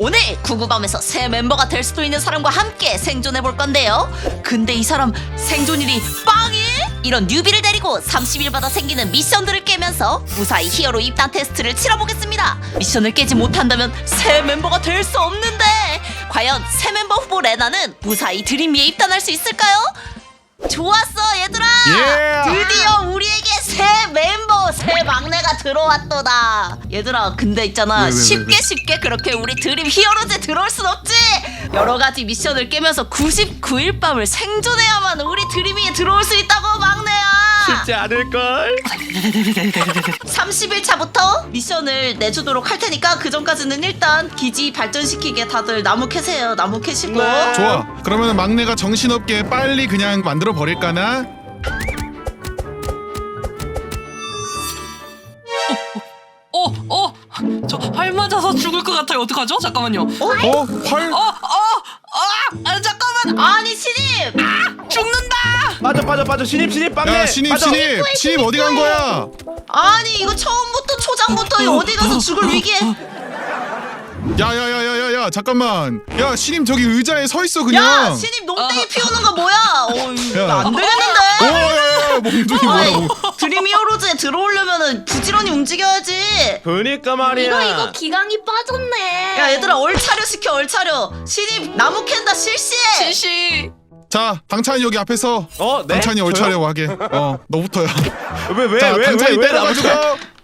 오늘 구구밤에서 새 멤버가 될 수도 있는 사람과 함께 생존해 볼 건데요. 근데 이 사람 생존일이 빵일? 이런 뉴비를 데리고 30일마다 생기는 미션들을 깨면서 무사히 히어로 입단 테스트를 치러보겠습니다. 미션을 깨지 못한다면 새 멤버가 될 수 없는데 과연 새 멤버 후보 레나는 무사히 드림미에 입단할 수 있을까요? 좋았어 얘들아! 예. 드디어 우리에게 새 멤버 새 막내가 들어왔도다! 얘들아 근데 있잖아. 왜, 왜, 왜, 쉽게 왜? 쉽게 그렇게 우리 드림 히어로즈에 들어올 순 없지? 여러 가지 미션을 깨면서 99일 밤을 생존해야만 우리 드림이에 들어올 수 있다고 막내야 쉽지 않을걸? 30일 차부터 미션을 내주도록 할 테니까 그 전까지는 일단 기지 발전시키게 다들 나무 캐세요 나무 캐시고 네. 좋아. 그러면 막내가 정신없게 빨리 그냥 만들어 버릴까나? 어, 어, 저 활 맞아서 죽을 것 같아요. 어떡하죠? 잠깐만요. 어, 어? 활? 어, 아, 아, 잠깐만. 아니 신입 죽는다. 빠져 빠져 빠져 신입 신입 빵네 야 신입 빠져. 신입 신입 어디 간 거야? 아니 이거 처음부터 초장부터 어디 가서 죽을 위기에 야야야야야야 잠깐만. 야 신입 저기 의자에 서 있어 그냥. 야 신입 농땡이 아. 피우는 거 뭐야 어 이거 야. 안오 되겠는데 야야야 몽둥이 뭐야? 아이, 뭐. 드림 히어로즈에 들어오려면은 부지런히 움직여야지 그니까 말이야 이거 이거 기강이 빠졌네. 야 얘들아 얼차려 시켜 얼차려 신입 나무 캔다 실시해 실시. 자 당찬이 여기 앞에서 어? 네? 당찬이 얼차려 하게. 어 너부터야. 자 왜왜왜왜 당찬이 왜, 왜 때려가지고?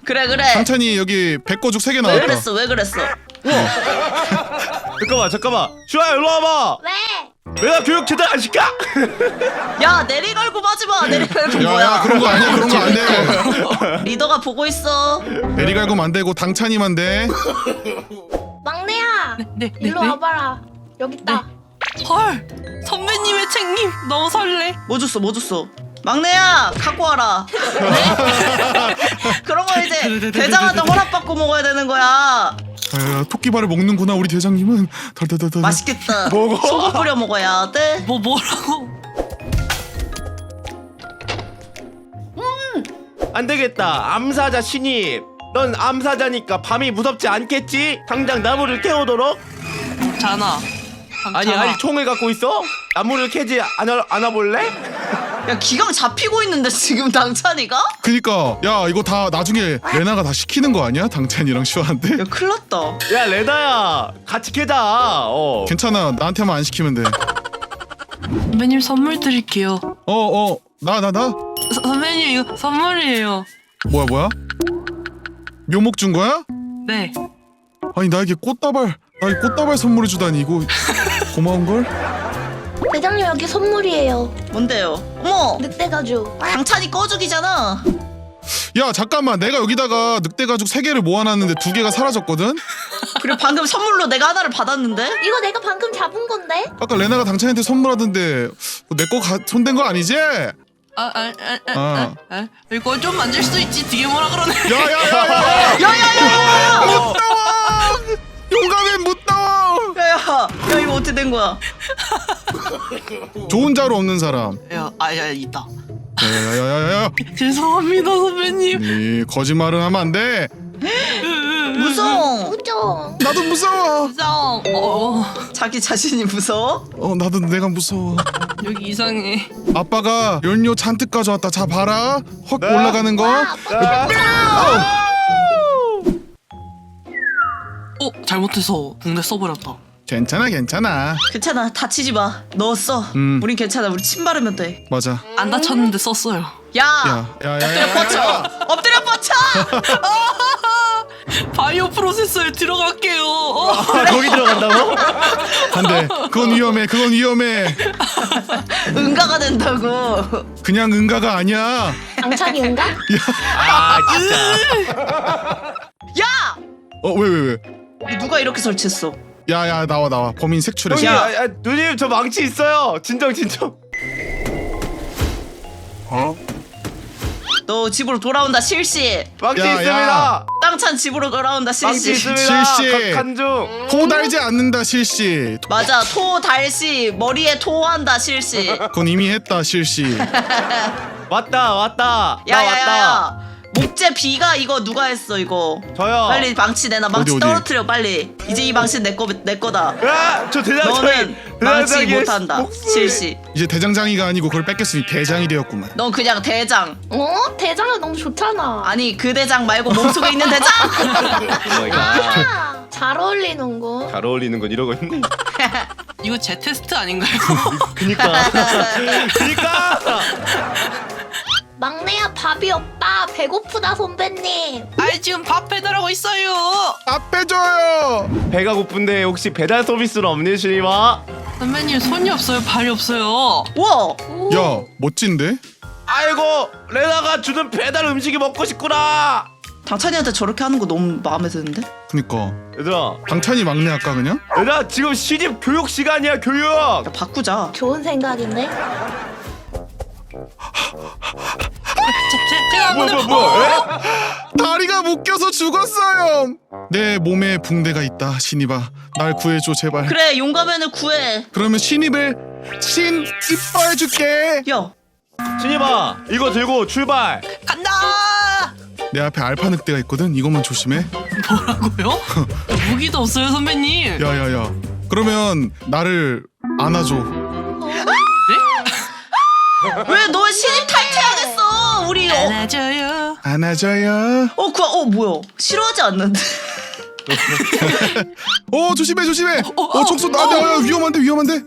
그래 그래 당찬이 여기 백거죽 세 개 왜 나왔다. 그랬어 왜 그랬어 잠깐만 잠깐만 슈아 일로 와봐 왜? 내가 교육 제대로 안 시켜? 야 내리갈고 마지 마 내리갈고 야야 뭐야 그런 거 아니야 그런 거 안 돼. 리더가 보고 있어 내리갈고 안 되고 당찬이만 돼. 막내야. 네, 네, 일로 네. 와봐라. 여기 있다. 헐, 선배님의 책임 너무 설레. 뭐 줬어 뭐 줬어 막내야 갖고 와라 네? 그런 거 이제 대장한테 허락받고 먹어야 되는 거야 아, 토끼발을 먹는구나 우리 대장님은. 덜덜덜덜. 맛있겠다 먹어? 소금 뿌려 먹어야 돼 뭐 뭐라고? 안 되겠다 암사자 신입 넌 암사자니까 밤이 무섭지 않겠지? 당장 나무를 캐오도록 자나. 아니 아니 총을 갖고 있어? 나무를 캐지 않아, 안아볼래? 야 기강 잡히고 있는데 지금 당찬이가? 그니까 야 이거 다 나중에 레나가 다 시키는 거 아니야? 당찬이랑 슈아한테? 야 큰일 났다 야 레나야 같이 캐자 어 괜찮아 나한테만 안 시키면 돼. 선배님 선물 드릴게요. 어어 나 나 나? 서- 선배님 이거 선물이에요. 뭐야 뭐야? 묘목 준 거야? 네. 아니 나에게 꽃다발 나에게 꽃다발 선물해 주다니 이거 고마운 걸? 대장님 여기 선물이에요. 뭔데요? 어머 늑대 가죽. 당찬이 꺼죽이잖아 야 잠깐만 내가 여기다가 늑대 가죽 세 개를 모아놨는데 두 개가 사라졌거든? 그리고 방금 선물로 내가 하나를 받았는데? 이거 내가 방금 잡은 건데? 아까 레나가 당찬이한테 선물하던데 내 거 손댄 거 아니지? 아, 아, 아, 아, 어. 아, 아, 이거 좀 만질 수도 있지. 되게 뭐라 그러네. 야야야야 야야야야 어떻게 된 거야 좋은 자로 없는 사람 야, 아, 야, 있다. 야야야야야 죄송합니다, 선배님. 이 거짓말은 하면 안 돼 무서워 우정. 나도 무서워 이상. 어, 자기 자신이 무서워? 어 나도 내가 무서워 여기 이상해. 아빠가 연료 잔뜩 가져왔다 자 봐라 확 네. 올라가는 거 와, 아빠 자, 어, 잘못해서 붕대 써버렸다. 괜찮아 괜찮아. 괜찮아. 다치지 마. 넣었어. 음. 우린 괜찮아. 우리 침 바르면 돼. 맞아. 안 다쳤는데 썼어요. 야, 엎드려 야야야야 뻗쳐! 엎드려 뻗쳐! 바이오 프로세서에 들어갈게요. 어. 아, 거기 들어간다고? 안돼. 그건 위험해. 그건 위험해. 응가가 된다고. 그냥 응가가 아니야. 당찬이인가? 아 진짜. 야! 어 왜 왜 왜, 누가 이렇게 설치했어 야야 나와 나와. 범인 색출해. 형님 야. 아, 아, 누님 저 망치 있어요. 진정 진정. 어? 너 집으로 돌아온다 실시. 망치 야, 야. 있습니다. 땅찬 집으로 돌아온다 망치 실시 있습니다. 실시. 간중. 토 달지 않는다 실시. 맞아 토 달시. 머리에 토한다 실시. 그건 이미 했다 실시. 왔다 왔다. 나 왔다. 야야야 이제 비가 이거 누가 했어 이거 저요. 빨리 망치 내놔 망치 어디, 어디? 떨어뜨려 빨리 이제 이 망치 내 거 내 거다 아, 저 대장장이. 너는 망치 대장장이의 못한다 목소리. 실시 이제 대장장이가 아니고 그걸 뺏겼으니 대장이 되었구만. 넌 그냥 대장 어? 대장은 너무 좋잖아. 아니 그 대장 말고 몸속에 있는 대장 오 마이 갓. 아, 잘 어울리는군. 잘 어울리는 건 이러고 있네. 이거 제 테스트 아닌가요? 그니까. 그니까. 막내야 밥이 없다. 배고프다 선배님. 아이 지금 밥 배달하고 있어요. 밥 빼줘요. 배가 고픈데 혹시 배달 서비스는 없니 신이마? 선배님 손이 없어요, 발이 없어요. 우와 야 멋진데? 아이고 레나가 주는 배달 음식이 먹고 싶구나. 당찬이한테 저렇게 하는 거 너무 마음에 드는데 그니까 얘들아, 당찬이 막내 할까 그냥? 얘들아 지금 시집 교육 시간이야 교육. 야 바꾸자 좋은 생각인데? 다리가 묶여서 죽었어요. 내 몸에 붕대가 있다. 신입아, 날 구해줘 제발. 그래 용감해는 구해 그러면 신입을 신 이뻐해줄게. 야 신이마 이거 들고 출발. 간다. 내 앞에 알파 늑대가 있거든. 이것만 조심해. 뭐라고요? 무기도 없어요, 선배님. 야야야. 그러면 나를 안아줘. 왜 너 신입 탈퇴하겠어 우리 어, 안아줘요. 안아줘요. 어, 그, 어 뭐야 싫어하지 않는데 오 조심해 조심해. 어, 오총 쏜다. 아, 야, 야, 위험한데 위험한데.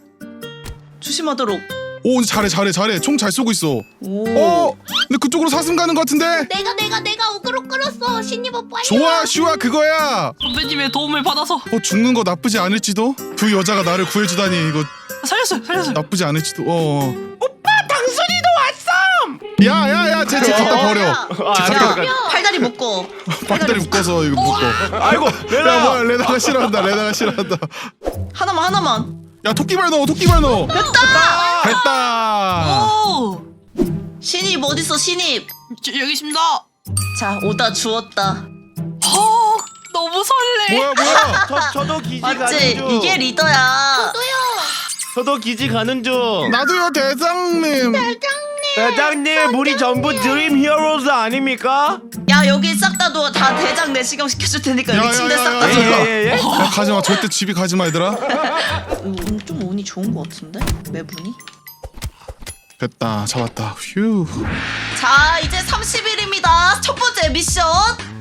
조심하도록 오 잘해 잘해 잘해. 총 잘 쏘고 있어. 오 어? 근데 그쪽으로 사슴 가는 것 같은데. 내가 내가 내가 어그로 끌었어. 신입 오빠. 좋아 슈아 그거야. 선배님의 도움을 받아서 어 죽는 거 나쁘지 않을지도. 그 여자가 나를 구해주다니 이거 살렸어요, 살렸어요. 나쁘지 않을지도. 어. 오빠 당순이도 왔어. 야야야 쟤 쟤 갖다 버려. 아, 쟤 잠깐, 갖다 잠깐. 팔다리 묶어 박다리 묶어서 이거 묶어. 아이고 야 레나. 뭐야 레나가 싫어한다 레나가 싫어한다. 하나만 하나만 야 토끼발 넣어 토끼발 넣어. 됐다. 됐다. 오, 신입 어딨어 신입 저, 여기 있습니다. 자 오다 주웠다 어, 너무 설레. 뭐야 뭐야. 저 저도 기지 가는 맞지 중. 이게 리더야. 저도 기지 가는 중. 나도요 대장님. 대장 님 우리 전부 드림 히어로즈 아닙니까? 야 여기 싹다너다 대장 내시경 시켜줄 테니까 야, 여기 야, 침대 야, 싹다 야, 줘. 야, 예예예. 야, 가지마 절대 집이 가지마 얘들아. 운, 좀 운이 좋은 것 같은데 매분이 됐다 잡았다. 휴. 자 이제 30일입니다 첫 번째 미션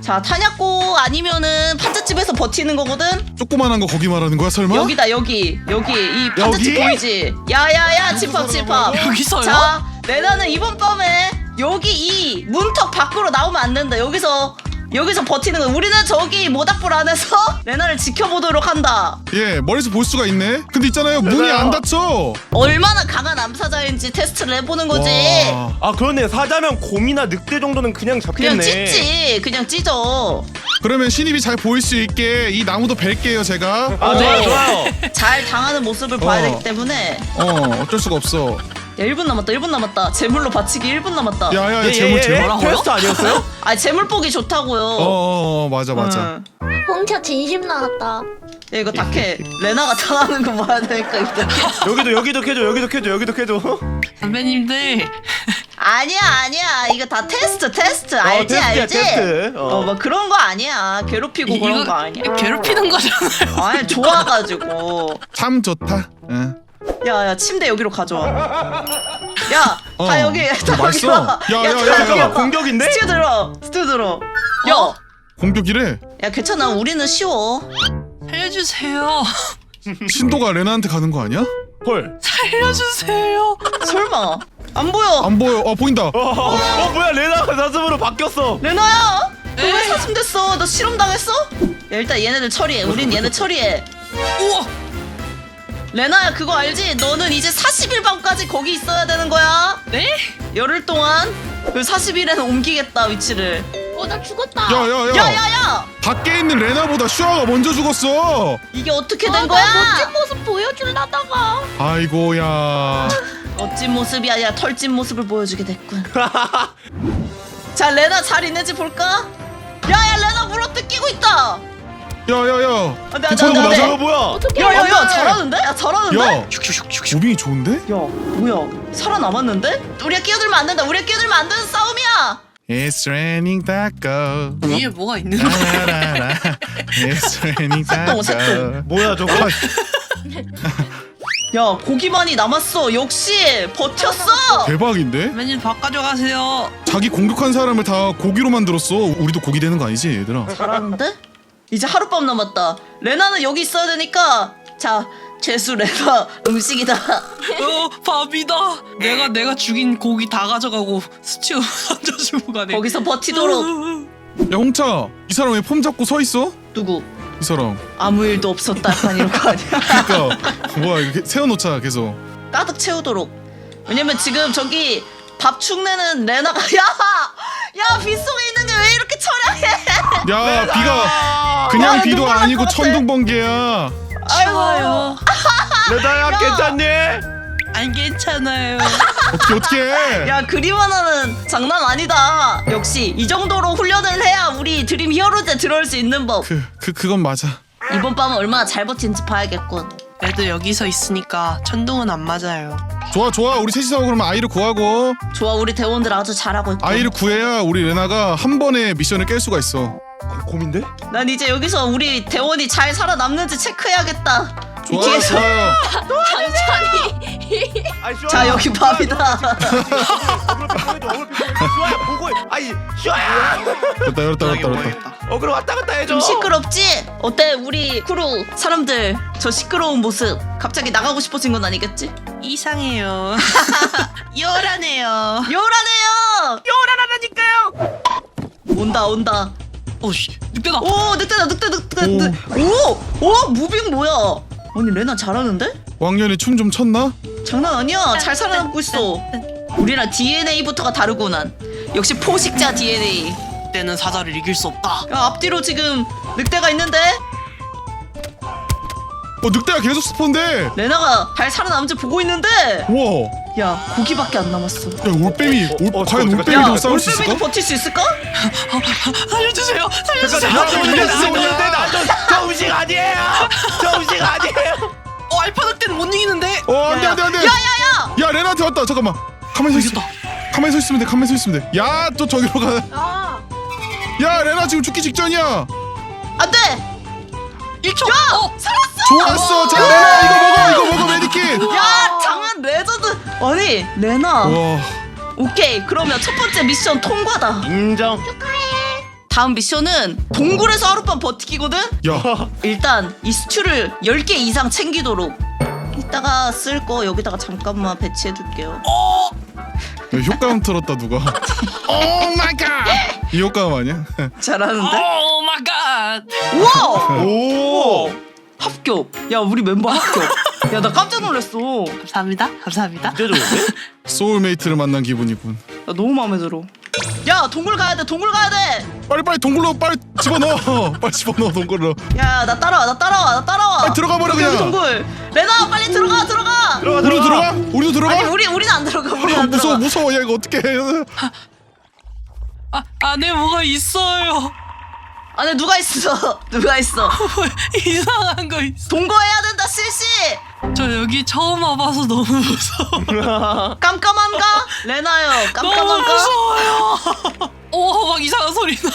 자 탄약고 아니면은 판잣집에서 버티는 거거든 조그만한 거 거기 말하는 거야 설마? 여기다 여기 여기 이 판잣집 여기? 보이지 야야야 집합 집합 여기서요? 자 레나는 이번 밤에 여기 이 문턱 밖으로 나오면 안 된다 여기서 여기서 버티는 거 우리는 저기 모닥불 안에서 레나를 지켜보도록 한다 예 머리에서 볼 수가 있네. 근데 있잖아요 문이. 안 닫혀. 얼마나 강한 암사자인지 테스트를 해보는 거지 와. 아 그러네 사자면 곰이나 늑대 정도는 그냥 잡겠네. 그냥 찢지 그냥 찢어 그러면 신입이 잘 보일 수 있게 이 나무도 벨게요 제가. 아 좋아요 좋아요. 잘 당하는 모습을 봐야 어. 되기 때문에 어 어쩔 수가 없어. 야 1분 남았다 1분 남았다 재물로 바치기 1분 남았다 야야야 예, 재물 예, 재물. 예? 뭐라고요? 퀘스트 아니었어요? 아 재물 보기 좋다고요 어, 어, 어 맞아 맞아. 응. 홍차 진심 나왔다. 야 이거 닭해 레나가 당하는 거 봐야 되니까 이거 여기도 여기도 캐줘 여기도 캐줘 여기도 캐줘. 선배님들 아니야 아니야 이거 다 테스트 테스트 알지 테스트야, 알지 테스트. 어. 어뭐 그런 거 아니야 괴롭히고 이- 그런 이거 거 아니야 괴롭히는 거잖아요. 아니 좋아가지고 참 좋다. 응. 야야 침대 여기로 가져와 야 다 어. 여기 다 어, 여기 맛있어. 와 야, 야, 야, 다 야, 여기 야. 와. 공격인데? 스튜 들어 스튜 들어 야 공격이래. 야 괜찮아 우리는 쉬워 살려주세요. 신도가 레나한테 가는 거 아니야? 헐. 살려주세요. 설마 안 보여 안 보여. 어 보인다. 어, 어, 어 뭐야 레나가 사슴으로 바뀌었어. 레나야 너 왜 에? 사슴 됐어 너 실험 당했어? 야 일단 얘네들 처리해 우린 얘네 처리해 우와, 레나야 그거 알지? 너는 이제 40일 밤까지 거기 있어야 되는 거야 네? 열흘 동안 그 40일에는 옮기겠다 위치를 어 나 죽었다. 야야야. 야야야 밖에 있는 레나보다 슈아가 먼저 죽었어. 이게 어떻게 아, 된나 거야? 멋진 모습 보여주려다가. 아이고야. 멋진 모습이 아니라 털진 모습을 보여주게 됐군 자 레나 잘 있는지 볼까? 야 야 레나 물어 뜯기고 있다 야야야. 안돼 안돼 괜찮은 거 안돼 맞아? 어 뭐야? 어떻게? 야 야 야 잘하는데? 야 잘하는데? 야. 무빙이 좋은데? 야 뭐야 살아남았는데? 우리가 끼어들면 안 된다 우리가 끼어들면 안 되는 싸움이야 It's raining taco. 위에 뭐가 있는 아. 거야? 라라라. It's raining 색동, 색동. taco. 뭐야 저거? 야 고기만이 남았어 역시 버텼어 대박인데? 선배님 밥 가져가세요. 자기 공격한 사람을 다 고기로 만들었어. 우리도 고기 되는 거 아니지, 얘들아? 잘하는데? 이제 하룻밤 남았다 레나는 여기 있어야 되니까 자 죄수 레나 음식이다 어 밥이다. 내가 내가 죽인 고기 다 가져가고 스튜 얹어주고 가네. 거기서 버티도록 야, 홍차. 이 사람 왜 폼 잡고 서 있어? 누구 이 사람. 아무 일도 없었다 약간 이런 거 아니야 그러니까 뭐야, 이렇게 세워놓자 계속. 가득 채우도록 왜냐면 지금 저기 밥 축내는 레나가 야 야 빗속에 있는 게 왜 이렇게 처량해 야, 비가 그냥 야, 비도 눈물 아니고 같아. 천둥 번개야. 아이고 레다야 괜찮니? 안 괜찮아요. 어떻게 어떻게 해? 야 그림 하나는 장난 아니다 역시 이 정도로 훈련을 해야 우리 드림 히어로즈에 들어올 수 있는 법 그, 그 그건 맞아. 이번 밤은 얼마나 잘 버틴지 봐야겠군 그래도 여기서 있으니까 천둥은 안 맞아요. 좋아 좋아 우리 셋이서 그러면 아이를 구하고 좋아 우리 대원들 아주 잘하고 있고 아이를 구해야 우리 레나가 한 번에 미션을 깰 수가 있어. 곰인데? 난 이제 여기서 우리 대원이 잘 살아남는지 체크해야겠다 좋아 뒤에서- 좋아요. 천천히. 아이, 슈아야. 자 여기 밥이다 슈아야 보고 아이 슈아야 됐다 열었다 열었다. 어그로 왔다 갔다 해줘 좀 시끄럽지? 어때 우리 크루 사람들 저 시끄러운 모습 갑자기 나가고 싶어진 건 아니겠지? 이상해요. 요란해요. 요란해요 요란하다니까요 온다 온다 오씨 늑대다. 오 늑대다 늑대 늑대 오. 늑대 오 오 무빙 뭐야 아니 레나 잘하는데? 왕년에 춤 좀 췄나? 장난 아니야 잘 살아남고 있어 우리랑 DNA부터가 다르구난 역시 포식자 DNA 늑대는 사자를 이길 수 없다. 야 앞뒤로 지금 늑대가 있는데 어 늑대가 계속 스폰돼. 레나가 잘 살아남지 보고 있는데 우와. 야 고기밖에 안 남았어 야 올빼미 올, 어, 과연 잠깐, 올빼미도 야 싸울 수 있을까? 올빼미도 버틸 수 있을까? 살려주세요. 살려주세요. 잠깐 나 올렸어 올렸는데 나저 음식 아니에요 저 음식 아니에요 어 알파 늑대는 못 이기는데. 어 안돼 안돼 안돼. 야야야 야 레나한테 왔다 잠깐만. 가만히 서 있어. 가만히 서 있으면 돼. 가만히 서 있으면 돼. 야 또 저기로 가. 아. 야 레나 지금 죽기 직전이야. 안돼 1초. 어. 좋았어. 자 레나 이거 먹어 아니 레나 와. 오케이 그러면 첫 번째 미션 통과다 인정 다음 미션은 동굴에서 하룻밤 버티기거든? 야. 일단 이 스튜를 10개 이상 챙기도록 이따가 쓸 거 여기다가 잠깐만 배치해 둘게요 야, 효과음 틀었다 누가. 오 마이 갓. 이 효과음 아니야? 잘하는데? 오 마이 갓. 우와! 오 합격 야 우리 멤버 합격 야 나 깜짝 놀랐어 감사합니다. 감사합니다. 진짜 좋은데? 소울메이트를 만난 기분이군. 나 너무 마음에 들어 야 동굴 가야 돼 동굴 가야 빨리 빨리 동굴로 빨리 집어넣어. 빨리 집어넣어 동굴로. 돼야나 따라와 나 따라와 나 따라와 빨리 들어가 버려, 여기, 여기 그냥. 동굴 레나 빨리 들어가 들어가 들어가 우리도 들어가 들어가? 우리도 들어가? 아니 우리 우리는 안 들어가 우리는 안 무서워 들어가 무서워 야 이거 어떻게 해? 아 안에 뭐가 있어요. 안에 누가 있어 누가 있어 이상한 거 있어. 동거해야 된다 실시 저 여기 처음 와봐서 너무 무서워. 깜깜한가 레나요 너무 깜깜한가 무서워요. 오 막 이상한 소리 나.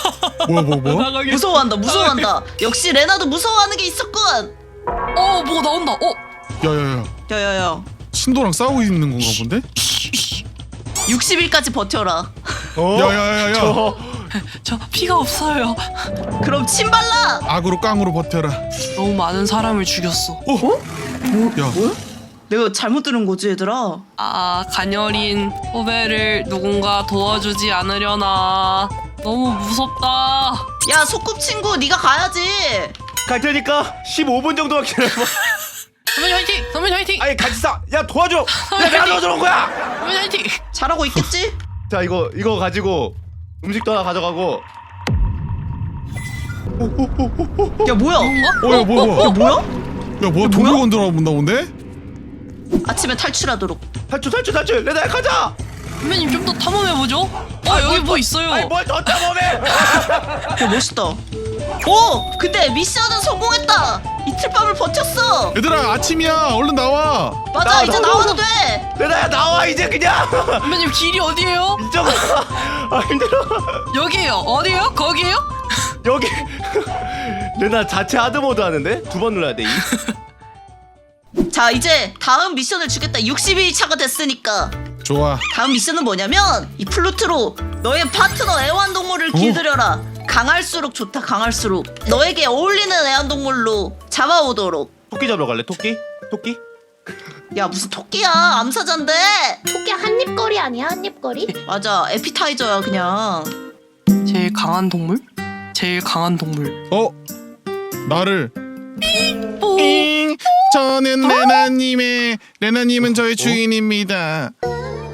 뭐야 뭐 뭐? 나가게. 무서워한다 무서워한다 역시 레나도 무서워하는 게 있었군 어 뭐가 나온다. 어. 야야야 야야야 신도랑 싸우고 있는 건가 본데? 60일까지 버텨라 어? 야야야야 저저 피가 없어요. 그럼 침 발라 악으로 깡으로 버텨라. 너무 많은 사람을 죽였어. 어? 야 뭐야? 내가 잘못 들은 거지 얘들아 아 가녀린 후배를 누군가 도와주지 않으려나. 너무 무섭다. 야 소꿉 친구 네가 가야지 갈 테니까 15분 정도만 기다려봐 선배님 화이팅! 선배님 화이팅! 아니 같이 싸 야 도와줘. 야 내가 도와주는 거야! 선배님 화이팅! 잘하고 있겠지? 자 이거 이거 가지고 음식도 하나 가져가고. 야 뭐야? 어 야 뭐야 뭐야? 뭐야? 야 뭐야 동굴 건드려 본다 본데? 아침에 탈출하도록. 탈출 탈출 탈출! 레나야 가자! 선배님 좀 더 탐험해보죠? 어 여기 뭐 있어요? 아니 뭘 졌다 몸에 야 멋있다 오 근데 미션은 성공했다 이틀 밤을 버텼어. 얘들아 아침이야 얼른 나와 맞아 나와, 이제 나와, 나와도 돼. 레나야 나와 이제 그냥 선배님 길이 어디예요? 이쪽 아 힘들어 여기에요. 어디예요? 거기에요? 여기 레나 자체 하드 모드 하는데 두 번 눌러야 돼 이. 자 이제 다음 미션을 주겠다. 60일 차가 됐으니까 좋아 다음 미션은 뭐냐면 이 플루트로 너의 파트너 애완동물을 오. 길들여라. 강할수록 좋다. 강할수록 너에게 어울리는 애완동물로 잡아오도록. 토끼 잡으러 갈래 토끼 토끼 야 무슨 토끼야 암사자인데. 토끼 한입거리 아니야 한입거리? 맞아 에피타이저야 그냥. 제일 강한 동물? 제일 강한 동물. 어 나를 뽀. 잉 저는 레나님의 레나님은 저의 주인입니다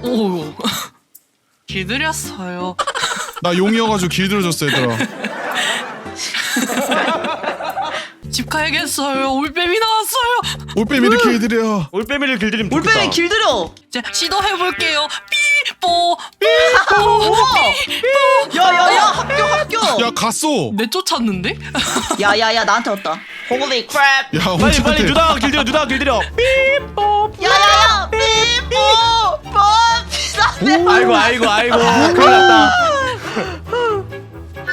오. 길들였어요. 나 용이어가지고 길들여줬어 얘들아. 집 가야겠어요. 올빼미 나왔어요. 올빼미를 길들여. 올빼미를 길들이면 좋겠다. 올빼미 길들여. 이제 시도해 볼게요. 삐뽀. 삐뽀. 야야야 합격 합격. 야 갔어. 내 쫓았는데? 야야야 나한테 왔다. Holy crap. 야 빨리 빨리 누나가 길들여 누나가 길들여. 야야야. 삐뽀. 뽀. 아이고 아이고 아이고. 큰일 났다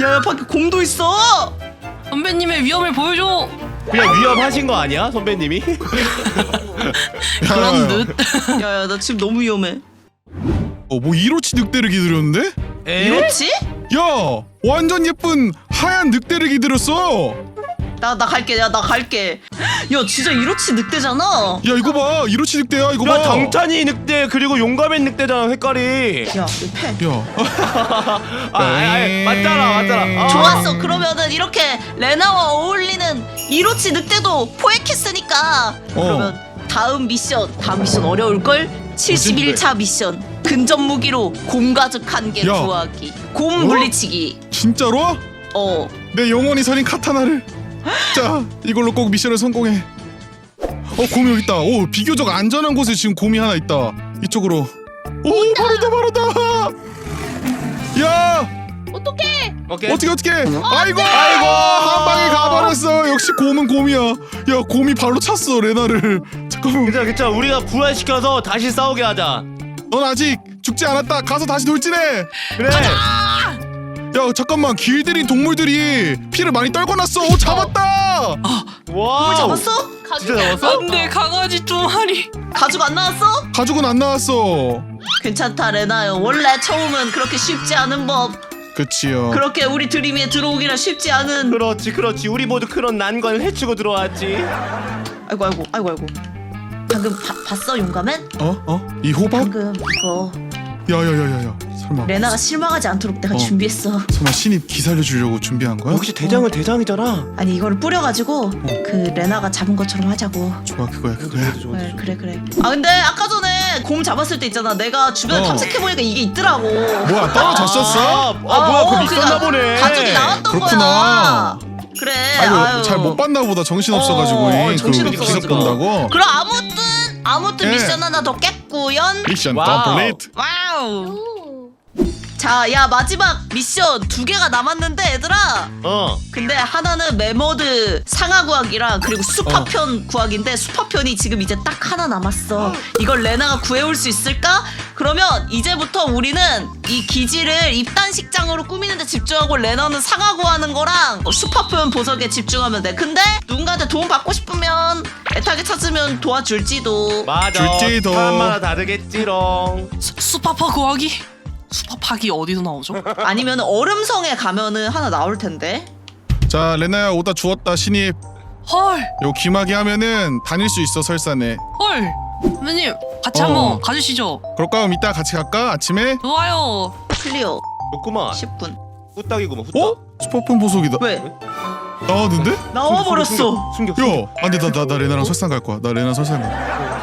야야 밖에 곰도 있어. 선배님의 위험을 보여줘. 그냥 위험하신 거 아니야 선배님이 그런 듯. 야야 나 지금 너무 위험해. 어뭐 이로치 늑대를 길들였는데? 이렇지? 야 완전 예쁜 하얀 늑대를 길들였어 나 나 갈게 야 나 갈게. 야 진짜 이렇지 늑대잖아. 야 이거 봐 이로치 늑대야 이거 야 봐 당찬이 늑대 그리고 용감한 늑대잖아 색깔이 야 이거 패. 야 아, 아, 아 맞잖아 맞잖아 아. 좋았어. 그러면은 이렇게 레나와 어울리는 이로치 늑대도 포획했으니까 그러면 다음 미션 다음 미션 어려울 걸. 71차 미션 근접 무기로 곰 가죽 한 개 야. 구하기. 곰 어? 물리치기. 진짜로? 어. 내 영원히 서린 카타나를 자 이걸로 꼭 미션을 성공해. 어 곰이 여기 있다. 오 비교적 안전한 곳에 지금 곰이 하나 있다. 이쪽으로. 오 바로다 바로다! 야! 어떡해? 오케이. 어떻게 어떻게? 아이고! 아이고. 한 방에 가버렸어. 역시 곰은 곰이야. 야 곰이 발로 찼어 레나를. 잠깐만. 괜찮아 괜찮아. 우리가 부활시켜서 다시 싸우게 하자. 넌 아직 죽지 않았다. 가서 다시 돌진해. 그래 야 잠깐만 길들인 동물들이 피를 많이 떨궈놨어 오 잡았다 와우 곰을 잡았어? 진짜 잡았어? 안돼 강아지 두 마리. 가죽 안 나왔어? 가죽은 안 나왔어 괜찮다 레나요. 원래 처음은 그렇게 쉽지 않은 법. 그치요 그렇게 우리 드림에 들어오기는 쉽지 않은. 그렇지 그렇지 우리 모두 그런 난관을 헤치고 들어왔지 아이고 아이고 아이고 아이고. 방금 바, 봤어 용감한? 어? 어? 이 호박? 방금 이거 야야야야야 설마 레나가 실망하지 않도록 내가 어. 준비했어. 설마 신입 기 살려 주려고 준비한 거야? 역시 대장은 대장이잖아 아니 이거를 뿌려가지고 그 레나가 잡은 것처럼 하자고. 좋아 그거야 그거야 그래 그래 그래. 아 근데 아까 전에 곰 잡았을 때 있잖아. 내가 주변에 어. 탐색해 보니까 이게 있더라고. 뭐야 떨어졌었어? 아, 아 뭐야 그럼 어, 있었나 그냥 보네 가죽이 나왔던 그렇구나. 거야. 그래. 아이고 아유. 잘못 봤나 보다 정신 없어가지고 어, 어, 잉. 정신 그 없어가지고. 기사 본다고 그럼 아무튼 아무튼 예. 미션 하나 더 깼구연. 미션 와우. 컴플리트 와우. 오. 자, 야 마지막 미션 두 개가 남았는데 얘들아. 어 근데 하나는 메머드 상하 구하기랑 그리고 수파편 어. 구하기인데 수파편이 지금 이제 딱 하나 남았어. 이걸 레나가 구해올 수 있을까? 그러면 이제부터 우리는 이 기지를 입단식장으로 꾸미는데 집중하고 레나는 상하 구하는 거랑 수파편 보석에 집중하면 돼. 근데 누군가한테 도움 받고 싶으면 애타게 찾으면 도와줄지도. 맞아 줄지도. 사람마다 다르겠지롱 수, 수파파 구하기. 수파파기 어디서 나오죠? 아니면 얼음성에 가면은 하나 나올 텐데. 자 레나야 오다 주웠다 신입 헐, 요 귀마개 하면은 다닐 수 있어 설산에 헐. 선배님 같이 어. 한번 가주시죠. 그럴까 그럼 이따 같이 갈까 아침에? 좋아요. 클리어 좋구만 10분. 후딱이구만 후딱 어? 스포폰 보석이다 왜? 나왔는데? 나와 버렸어. 숨겨 야 안돼 나, 나, 나 레나랑 설산 갈 거야 나 레나 설산 갈거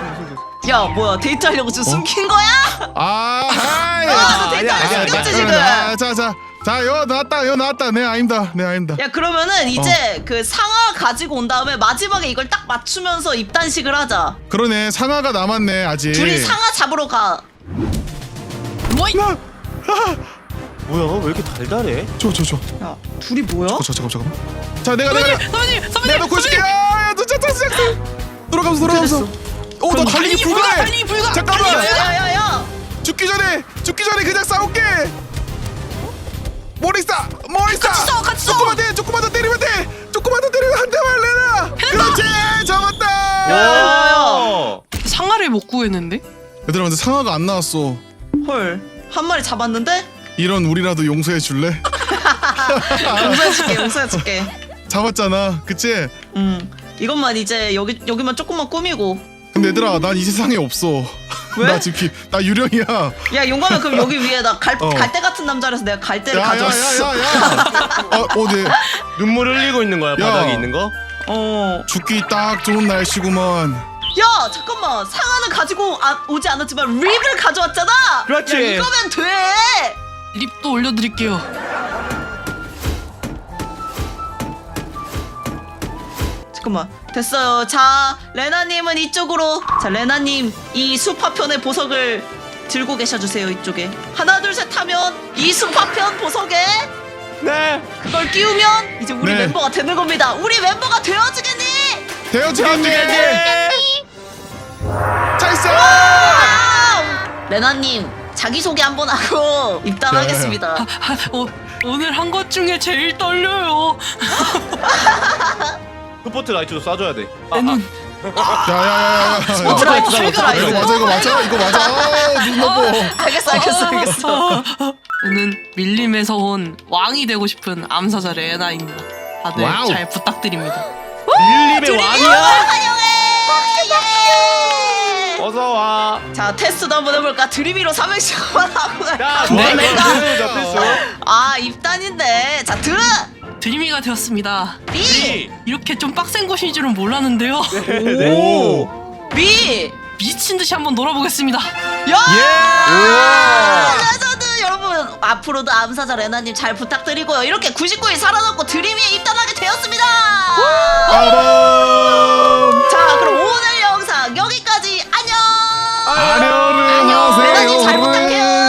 야야 뭐야 데이트하려고 지금 어? 숨긴 거야? 아 하이 아, 너 데이트 아니야, 숨겼지 아니야. 지금? 자자자 자, 여 나왔다, 여 나왔다. 네, 아닙니다. 네, 아닙니다. 야 그러면은 이제 그 상하 가지고 온 다음에 마지막에 이걸 딱 맞추면서 입단식을 하자. 그러네, 상하가 남았네, 아직. 둘이 상하 잡으러 가. 뭐이? 나, 뭐야 왜 이렇게 달달해 저, 저, 저, 야 둘이 뭐야? 저, 저, 잠깐, 잠깐. 자, 내가, 내가, 선배님, 내가, 선배님, 내가 선배님, 너 구해줄게. 야, 야, 너, 탔어 탔어 돌아가면서 돌아가면서 어나 달리기 불가해 달리기 불가! 잠깐만! 야야야야. 죽기 전에 죽기 전에 그냥 싸울게! 머리 싸 머리 싸 같이 싸워, 같이 싸워. 조금만 돼 조금만 더 때리면 돼! 조금만 더 때리면 한 대만 내놔 그렇지! 잡았다! 야. 상아를 못 구했는데? 얘들아 근데 상아가 안 나왔어. 헐 한 마리 잡았는데? 이런 우리라도 용서해 줄래? 용서해줄게 용서해줄게. 잡았잖아. 그치? 음 이것만 이제 여기 여기만 조금만 꾸미고 근데 얘들아 난 이 세상에 없어 왜? 나 지금 기- 나 유령이야 야 용감해 그럼 여기 위에 나 갈 어. 갈대 같은 남자라서 내가 갈대를 가져왔어 야야야야야 어, 어, 네. 눈물 흘리고 있는 거야 바닥에 있는 거? 어. 죽기 딱 좋은 날씨구만 야 잠깐만 상아는 가지고 아, 오지 않았지만 립을 가져왔잖아 그렇지. 야, 이거면 돼 립도 올려드릴게요 잠깐만 됐어요. 자 레나님은 이쪽으로. 자 레나님 이 수파편의 보석을 들고 계셔주세요 이쪽에. 하나 둘 셋 하면 이 수파편 보석에 네. 그걸 끼우면 이제 우리 네. 멤버가 되는 겁니다. 우리 멤버가 되어지겠니? 되어지겠니? 잘 있어 와우! 레나님 자기소개 한번 하고 입단하겠습니다. 아, 어, 오늘 한 것 중에 제일 떨려요 스포트 라이트도 쏴줘야 돼. 아, 내눈 야야야야 스포트 라이트 이거 맞아 이거 맞아 이거 맞아 아, 눈 넘어 알겠어 알겠어 알겠어 저는 밀림에서 온 왕이 되고 싶은 암사자 레나입니다 다들 와우. 잘 부탁드립니다 밀림의 왕이야? 환영해 예! 어서 와. 자 테스트도 한번 해볼까 드림이로 삼행시만 하고 야, 갈까 좋아. 네. 필수, 필수. 아 입단인데 자 들어 드림이가 되었습니다. B 네, 이렇게 좀 빡센 곳인 줄은 몰랐는데요. 네. 오. B 미친 듯이 한번 놀아보겠습니다. 야! 여자들 여러분 앞으로도 암사자 레나님 잘 부탁드리고요. 이렇게 99일 살아남고 드림이에 입단하게 되었습니다. 자 그럼 오늘 영상 여기까지. 안녕! 안녕을 하세요. 레나님 잘 부탁해요.